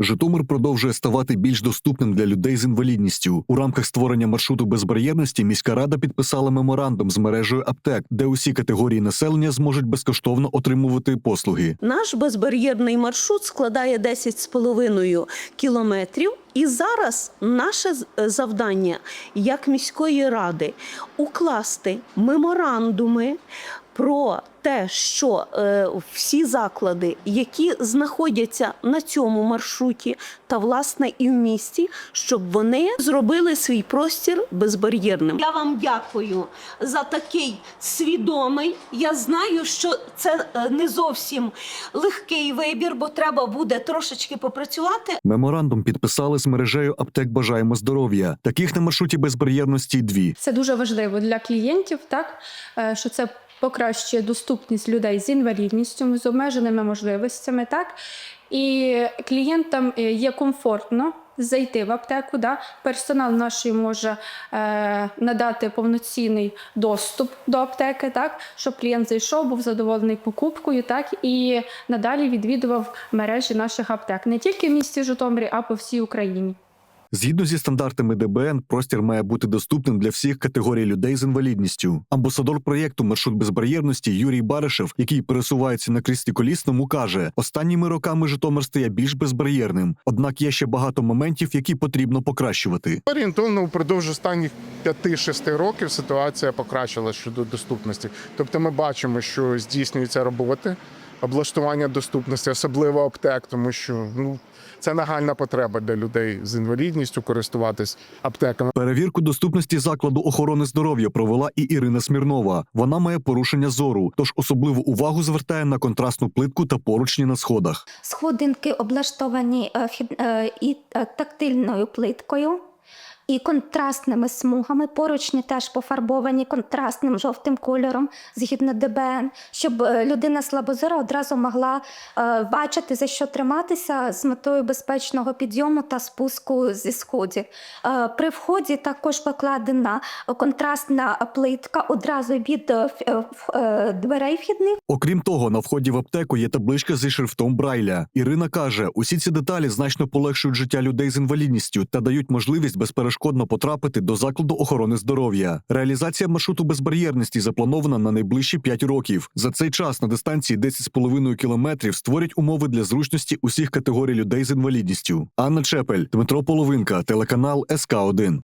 Житомир продовжує ставати більш доступним для людей з інвалідністю. У рамках створення маршруту безбар'єрності міська рада підписала меморандум з мережею аптек, де усі категорії населення зможуть безкоштовно отримувати послуги. Наш безбар'єрний маршрут складає 10,5 кілометрів. І зараз наше завдання як міської ради укласти меморандуми про те, що е, всі заклади, які знаходяться на цьому маршруті, та власне і в місті, щоб вони зробили свій простір безбар'єрним. Я вам дякую за такий свідомий. Я знаю, що це е, не зовсім легкий вибір, бо треба буде трошечки попрацювати. Меморандум підписали з мережею аптек Бажаємо здоров'я. Таких на маршруті безбар'єрності дві. Це дуже важливо для клієнтів, так е, що це покращує доступність людей з інвалідністю, з обмеженими можливостями, так і клієнтам е, є комфортно. Зайти в аптеку, да? персонал наш може е, надати повноцінний доступ до аптеки, так щоб клієнт зайшов, був задоволений покупкою, так і надалі відвідував мережі наших аптек не тільки в місті Житомирі, а по всій Україні. Згідно зі стандартами ДБН, простір має бути доступним для всіх категорій людей з інвалідністю. Амбасадор проєкту Маршрут безбар'єрності Юрій Баришев, який пересувається на кріслі колісному, каже: останніми роками Житомир стає більш безбар'єрним. Однак є ще багато моментів, які потрібно покращувати. Орієнтовно впродовж останніх 5-6 років ситуація покращилася щодо доступності. Тобто ми бачимо, що здійснюються роботи, облаштування доступності, особливо аптек, тому що ну це нагальна потреба для людей з інвалідністю користуватись аптеками. Перевірку доступності закладу охорони здоров'я провела і Ірина Смірнова. Вона має порушення зору, тож особливу увагу звертає на контрастну плитку та поручні на сходах. Сходинки облаштовані е, е, і е, тактильною плиткою. І контрастними смугами поручні теж пофарбовані контрастним жовтим кольором згідно ДБН, щоб е, людина слабозора одразу могла е, бачити за що триматися з метою безпечного підйому та спуску зі сходів. Е, при вході також покладена контрастна плитка одразу від дверей вхідних. Окрім того, на вході в аптеку є табличка зі шрифтом Брайля. Ірина каже, усі ці деталі значно полегшують життя людей з інвалідністю та дають можливість безперешкодно потрапити до закладу охорони здоров'я. Реалізація маршруту безбар'єрності запланована на найближчі 5 років. За цей час на дистанції 10,5 кілометрів створять умови для зручності усіх категорій людей з інвалідністю. Анна Чепель, Дмитро Половинка, телеканал СК 1